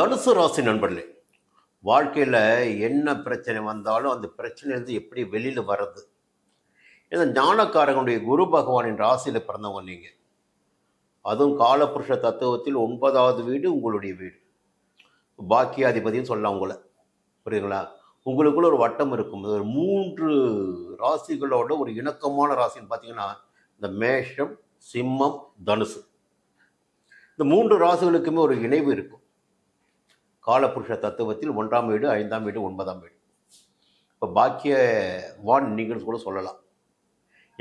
தனுசு ராசி நண்பர்களே வாழ்க்கையில் என்ன பிரச்சனை வந்தாலும் அந்த பிரச்சனையிலேருந்து எப்படி வெளியில் வர்றது? இந்த ஞானக்காரங்களுடைய குரு பகவானின் ராசியில் பிறந்தவங்க நீங்கள் அதுவும் காலபுருஷ தத்துவத்தில் ஒன்பதாவது வீடு உங்களுடைய வீடு. பாக்கியாதிபதினு சொல்லலாம் உங்களை. புரியுதுங்களா? உங்களுக்குள்ள ஒரு வட்டம் இருக்கும். ஒரு மூன்று ராசிகளோட ஒரு இணக்கமான ராசின்னு பார்த்தீங்கன்னா இந்த மேஷம் சிம்மம் தனுசு. இந்த மூன்று ராசிகளுக்குமே ஒரு இணைவு இருக்கும். காலபுருஷ தத்துவத்தில் ஒன்றாம் வீடு ஐந்தாம் வீடு ஒன்பதாம் வீடு. இப்போ பாக்கியவான் நீங்கள் கூட சொல்லலாம்.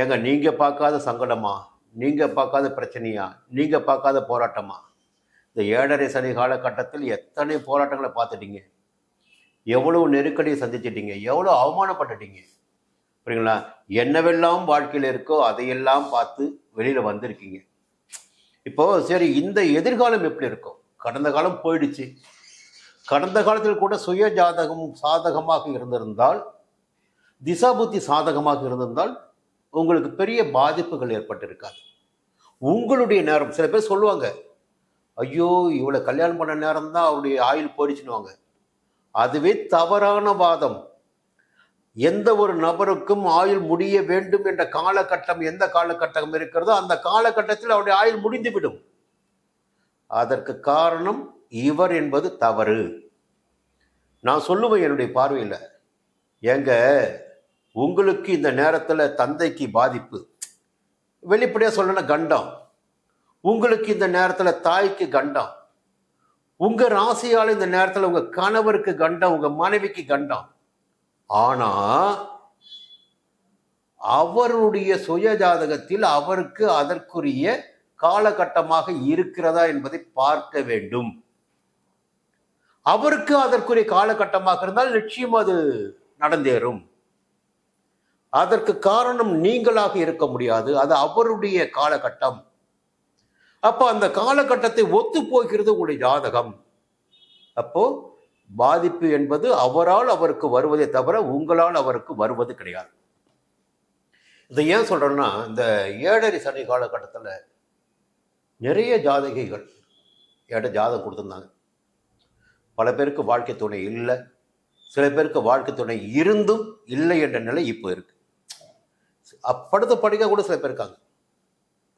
ஏங்க நீங்கள் பார்க்காத சங்கடமா? நீங்கள் பார்க்காத பிரச்சனையா? நீங்கள் பார்க்காத போராட்டமா? இந்த ஏழரை சனி காலகட்டத்தில் எத்தனை போராட்டங்களை பார்த்துட்டீங்க? எவ்வளவு நெருக்கடியை சந்திச்சிட்டீங்க? எவ்வளோ அவமானப்பட்டுட்டீங்க? புரியுங்களா? என்னவெல்லாம் வாழ்க்கையில் இருக்கோ அதையெல்லாம் பார்த்து வெளியில் வந்திருக்கீங்க. இப்போது சரி இந்த எதிர்காலம் எப்படி இருக்கும்? கடந்த காலம் போயிடுச்சு. கடந்த காலத்தில் கூட சுய ஜாதகம் சாதகமாக இருந்திருந்தால் திசாபுத்தி சாதகமாக இருந்திருந்தால் உங்களுக்கு பெரிய பாதிப்புகள் ஏற்பட்டிருக்காது. உங்களுடைய நேரம் சில பேர் சொல்லுவாங்க ஐயோ இவளை கல்யாணம் பண்ண நேரம் தான் அவருடைய ஆயுள் போயிடுச்சுன்னுவாங்க. அதுவே தவறான வாதம். எந்த ஒரு நபருக்கும் ஆயுள் முடிய வேண்டும் என்ற காலகட்டம் எந்த காலகட்டம் இருக்கிறதோ அந்த காலகட்டத்தில் அவருடைய ஆயுள் முடிந்துவிடும். அதற்கு காரணம் இவர் என்பது தவறு. நான் சொல்லுவேன் என்னுடைய பார்வையில். ஏங்க உங்களுக்கு இந்த நேரத்தில் தந்தைக்கு பாதிப்பு. வெளிப்படையாக சொல்லணும் கண்டம். உங்களுக்கு இந்த நேரத்தில் தாய்க்கு கண்டம். உங்கள் ராசியால் இந்த நேரத்தில் உங்கள் கணவருக்கு கண்டம் உங்கள் மனைவிக்கு கண்டம். ஆனால் அவருடைய சுய ஜாதகத்தில் அவருக்கு அதற்குரிய காலகட்டமாக இருக்கிறதா என்பதை பார்க்க வேண்டும். அவருக்கு அதற்குரிய காலகட்டமாக இருந்தால் நிச்சயம் அது நடந்தேறும். அதற்கு காரணம் நீங்களாக இருக்க முடியாது. அது அவருடைய காலகட்டம். அப்போ அந்த காலகட்டத்தை ஒத்து போகிறது உங்களுடைய ஜாதகம். அப்போ பாதிப்பு என்பது அவரால் அவருக்கு வருவதே தவிர உங்களால் அவருக்கு வருவது கிடையாது. இதை ஏன் சொல்றேன்னா இந்த ஏழரை சனி காலகட்டத்தில் நிறைய ஜாதகிகள் ஏட ஜாதகம் கொடுத்துருந்தாங்க. பல பேருக்கு வாழ்க்கை துணை இல்லை. சில பேருக்கு வாழ்க்கை துணை இருந்தும் இல்லை என்ற நிலை இப்போ இருக்கு. படுத்த படிக்க கூட சில பேர் இருக்காங்க.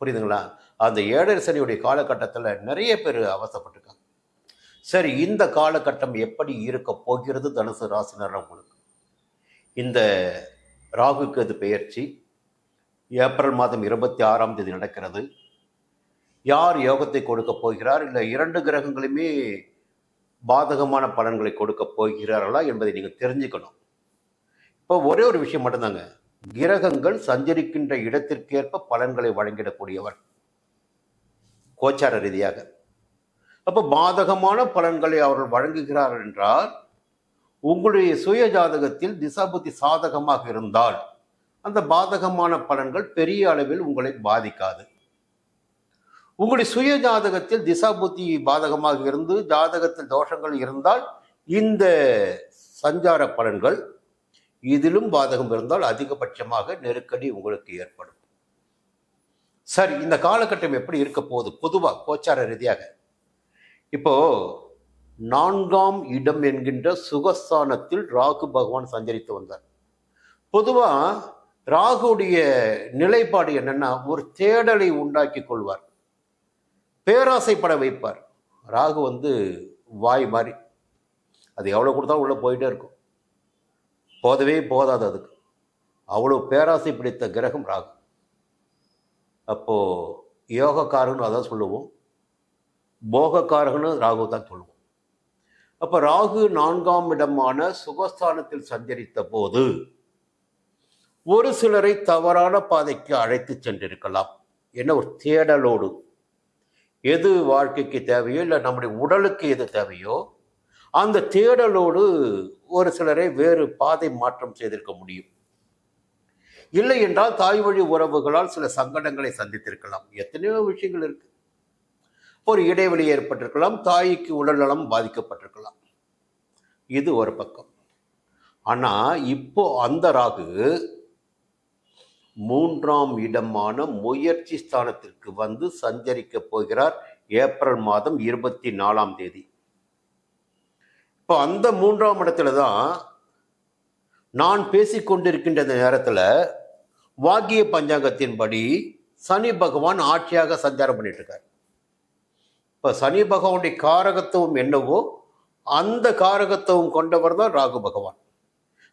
புரியுதுங்களா? அந்த ஏழரை சனியுடைய காலகட்டத்தில் நிறைய பேர் அவசப்பட்டிருக்காங்க சரி இந்த காலகட்டம் எப்படி இருக்க போகிறது? தனுசு ராசினர் உங்களுக்கு. இந்த ராகுக்கு அது பெயர்ச்சி ஏப்ரல் மாதம் இருபத்தி ஆறாம் தேதி நடக்கிறது. யார் யோகத்தை கொடுக்க போகிறார்? இல்லை இரண்டு கிரகங்களுமே பாதகமான பலன்களை கொடுக்க போகிறார்களா என்பதை நீங்கள் தெரிஞ்சுக்கணும். இப்போ ஒரே ஒரு விஷயம் மட்டும்தாங்க. கிரகங்கள் சஞ்சரிக்கின்ற இடத்திற்கேற்ப பலன்களை வழங்கிடக்கூடியவர். கோச்சார ரீதியாக. அப்போ பாதகமான பலன்களை அவர்கள் வழங்குகிறார்கள் என்றால் உங்களுடைய சுய ஜாதகத்தில் திசாபுத்தி சாதகமாக இருந்தால் அந்த பாதகமான பலன்கள் பெரிய அளவில் உங்களை பாதிக்காது. உங்களுடைய சுய ஜாதகத்தில் திசாபுத்தி பாதகமாக இருந்து ஜாதகத்தில் தோஷங்கள் இருந்தால் இந்த சஞ்சார பலன்கள் இதிலும் பாதகம் இருந்தால் அதிகபட்சமாக நெருக்கடி உங்களுக்கு ஏற்படும். சரி இந்த காலகட்டம் எப்படி இருக்க போகுது? பொதுவாக கோச்சார ரீதியாக. இப்போ நான்காம் இடம் என்கின்ற சுகஸ்தானத்தில் ராகு பகவான் சஞ்சரித்து வந்தார். பொதுவாக ராகுடைய நிலைப்பாடு என்னன்னா ஒரு தேடலை உண்டாக்கி கொள்வார். பேராசைப்பட வைப்பார். ராகு வந்து வாய் மாதிரி அது எவ்வளோ கொடுத்தாலும் உள்ளே போயிட்டே இருக்கும். போதவே போதாது அதுக்கு. அவ்வளோ பேராசை பிடித்த கிரகம் ராகு. அப்போது யோகக்காரன் அதான் சொல்லுவோம். போகக்காரகன்னு ராகு தான் சொல்லுவோம். அப்போ ராகு நான்காம் இடமான சுகஸ்தானத்தில் சஞ்சரித்த போது ஒரு சிலரை தவறான பாதைக்கு அழைத்து சென்றிருக்கலாம். என்ன ஒரு தேடலோடு. எது வாழ்க்கைக்கு தேவையோ இல்லை நம்முடைய உடலுக்கு எது தேவையோ அந்த தேடலோடு ஒரு சிலரை வேறு பாதை மாற்றம் செய்திருக்க முடியும். இல்லை என்றால் தாய் வழி உறவுகளால் சில சங்கடங்களை சந்தித்திருக்கலாம். எத்தனையோ விஷயங்கள் இருக்கு. ஒரு இடைவெளி ஏற்பட்டிருக்கலாம் தாய்க்கு உடல்நலம் பாதிக்கப்பட்டிருக்கலாம். இது ஒரு பக்கம். ஆனால் இப்போ அந்த ராகு மூன்றாம் இடமான முயற்சி ஸ்தானத்திற்கு வந்து சஞ்சரிக்கப் போகிறார் ஏப்ரல் மாதம் இருபத்தி நாலாம் தேதி. இப்போ அந்த மூன்றாம் இடத்துல தான் நான் பேசிக்கொண்டிருக்கின்ற இந்த நேரத்தில் வாக்கிய பஞ்சாங்கத்தின்படி சனி பகவான் ஆட்சியாக சஞ்சாரம் பண்ணிட்டு இருக்கார் இப்போ சனி பகவானுடைய காரகத்துவம் என்னவோ அந்த காரகத்துவம் கொண்டவர் தான் ராகு பகவான்.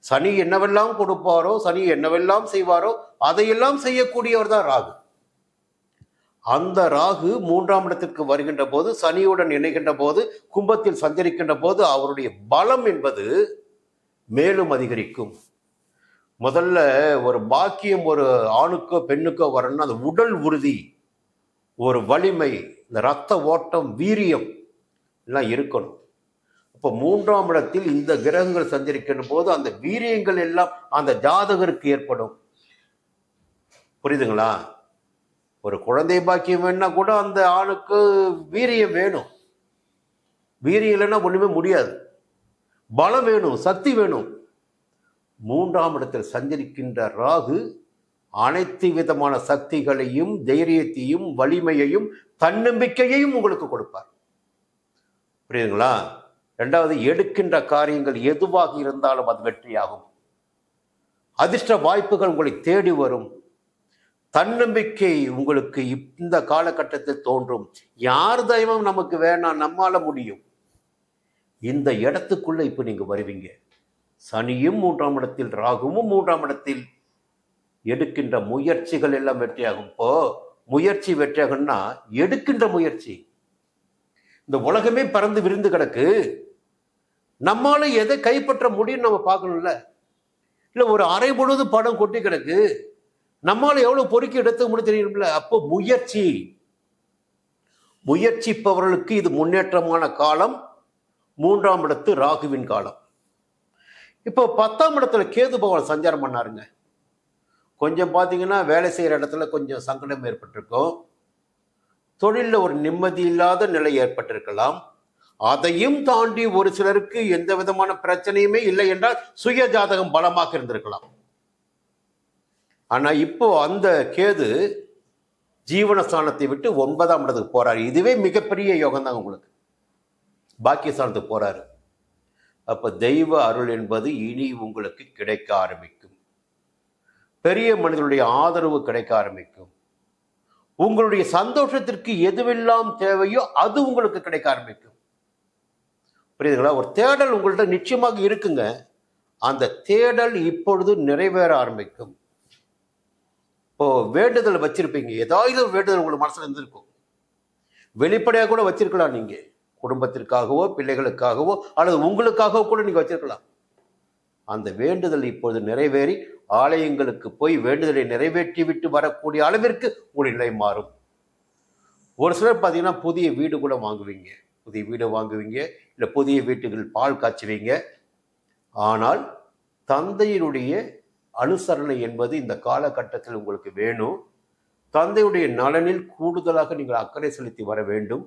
சனி என்னவெல்லாம் கொடுப்பாரோ சனி என்னவெல்லாம் செய்வாரோ அதையெல்லாம் செய்யக்கூடியவர் தான் ராகு. அந்த ராகு மூன்றாம் இடத்திற்கு வருகின்ற போது சனியுடன் இணைகின்ற போது கும்பத்தில் சஞ்சரிக்கின்ற போது அவருடைய பலம் என்பது மேலும் அதிகரிக்கும். முதல்ல ஒரு பாக்கியம் ஒரு ஆணுக்கோ பெண்ணுக்கோ வரணும்னா அது உடல் உறுதி ஒரு வலிமை இந்த ரத்த ஓட்டம் வீரியம் எல்லாம் இருக்கணும். இப்போ மூன்றாம் இடத்தில் இந்த கிரகங்கள் சஞ்சரிக்கின்ற போது அந்த வீரியங்கள் எல்லாம் அந்த ஜாதகருக்கு ஏற்படும். புரியுதுங்களா? ஒரு குழந்தை பாக்கியம் வேணா கூட அந்த ஆணுக்கு வீரியம் வேணும். வீரியம் இல்லைன்னா ஒன்றுமே முடியாது. பலம் வேணும் சக்தி வேணும். மூன்றாம் இடத்தில் சஞ்சரிக்கின்ற ராகு அனைத்து விதமான சக்திகளையும் தைரியத்தையும் வலிமையையும் தன்னம்பிக்கையையும் உங்களுக்கு கொடுப்பார். புரியுதுங்களா? ரெண்டாவது எடுக்கின்ற காரியங்கள் எதுவாக இருந்தாலும் அது வெற்றியாகும். அதிர்ஷ்ட வாய்ப்புகள் உங்களை தேடி வரும். தன்னம்பிக்கை உங்களுக்கு இந்த காலகட்டத்தில் தோன்றும். யார் தெய்வம் நமக்கு வேணாம் நம்மால முடியும். இந்த இடத்துக்குள்ள இப்போ நீங்கள் வருவீங்க. சனியும் மூன்றாம் இடத்தில் ராகுவும் மூன்றாம் இடத்தில். எடுக்கின்ற முயற்சிகள் எல்லாம் வெற்றியாகும். இப்போ முயற்சி வெற்றியாகும்னா எடுக்கின்ற முயற்சி. இந்த உலகமே பறந்து விருந்து கிடக்கு. நம்மால எதை கைப்பற்ற முடியும்னு நம்ம பார்க்கணும்ல? இல்லை ஒரு அரை பொழுது படம் கொட்டி கிடக்கு. நம்மால எவ்வளவு பொறுக்கி எடுத்து முடியும் தெரியும்ல? அப்போ முயற்சி. முயற்சிப்பவர்களுக்கு இது முன்னேற்றமான காலம். மூன்றாம் இடத்து ராகுவின் காலம். இப்போ பத்தாம் இடத்துல கேது பகவான் சஞ்சாரம் பண்ணாருங்க. கொஞ்சம் பார்த்தீங்கன்னா வேலை செய்கிற இடத்துல கொஞ்சம் சங்கடம் ஏற்பட்டிருக்கும். தொழிலில் ஒரு நிம்மதி இல்லாத நிலை ஏற்பட்டிருக்கலாம். அதையும் தாண்டி ஒரு சிலருக்கு எந்த விதமான பிரச்சனையுமே இல்லை என்றால் சுய ஜாதகம் பலமாக இருந்திருக்கலாம். ஆனா இப்போ அந்த கேது ஜீவனஸ்தானத்தை விட்டு ஒன்பதாம் இடத்துக்கு போறாரு. இதுவே மிகப்பெரிய யோகம் தான் உங்களுக்கு. பாக்கியஸ்தானத்துக்கு போறாரு. அப்ப தெய்வ அருள் என்பது இனி உங்களுக்கு கிடைக்க ஆரம்பிக்கும். பெரிய மனிதனுடைய ஆதரவு கிடைக்க ஆரம்பிக்கும். உங்களுடைய சந்தோஷத்திற்கு எதுவெல்லாம் தேவையோ அது உங்களுக்கு கிடைக்க ஆரம்பிக்கும். புரியுதுங்களா? ஒரு தேடல் உங்கள்கிட்ட நிச்சயமாக இருக்குங்க. அந்த தேடல் இப்பொழுது நிறைவேற ஆரம்பிக்கும். இப்போ வேண்டுதல் வச்சிருப்பீங்க. ஏதாவது ஒரு வேண்டுதல் உங்களுக்கு மனசில் இருந்திருக்கும். வெளிப்படையாக கூட வச்சிருக்கலாம் நீங்கள் குடும்பத்திற்காகவோ பிள்ளைகளுக்காகவோ அல்லது உங்களுக்காகவோ கூட நீங்கள் வச்சிருக்கலாம். அந்த வேண்டுதல் இப்பொழுது நிறைவேறி ஆலயங்களுக்கு போய் வேண்டுதலை நிறைவேற்றி விட்டு வரக்கூடிய அளவிற்கு உங்கள் நிலை மாறும். ஒரு சிலர் பார்த்தீங்கன்னா புதிய வீடு கூட வாங்குவீங்க. புதிய வீடை வாங்குவீங்க இல்லை புதிய வீட்டுகள் பால் காய்ச்சுவீங்க. ஆனால் தந்தையினுடைய அனுசரணை என்பது இந்த காலகட்டத்தில் உங்களுக்கு வேணும். தந்தையுடைய நலனில் கூடுதலாக நீங்கள் அக்கறை செலுத்தி வர வேண்டும்.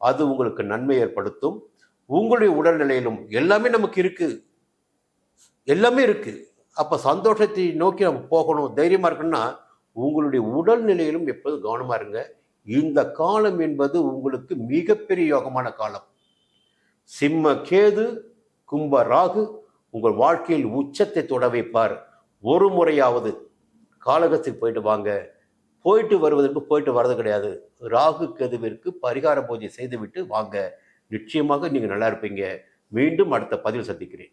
அது உங்களுக்கு நன்மை ஏற்படுத்தும். உங்களுடைய உடல்நிலையிலும் எல்லாமே நமக்கு இருக்கு. எல்லாமே இருக்கு. அப்ப சந்தோஷத்தை நோக்கி நம்ம போகணும் தைரியமா இருக்குன்னா உங்களுடைய உடல்நிலையிலும் எப்போதும் கவனமா இருங்க. இந்த காலம் என்பது உங்களுக்கு மிகப்பெரிய யோகமான காலம். சிம்ம கேது கும்ப ராகு உங்கள் வாழ்க்கையில் உச்சத்தை தொட வைப்பார். ஒரு முறையாவது காலகத்துக்கு போயிட்டு வாங்க. போயிட்டு வருவதற்கு போயிட்டு வர்றது கிடையாது. ராகு கேதுவிற்கு பரிகார பூஜை செய்துவிட்டு வாங்க. நிச்சயமாக நீங்கள் நல்லா இருப்பீங்க. மீண்டும் அடுத்த பதிவில் சந்திக்கிறேன்.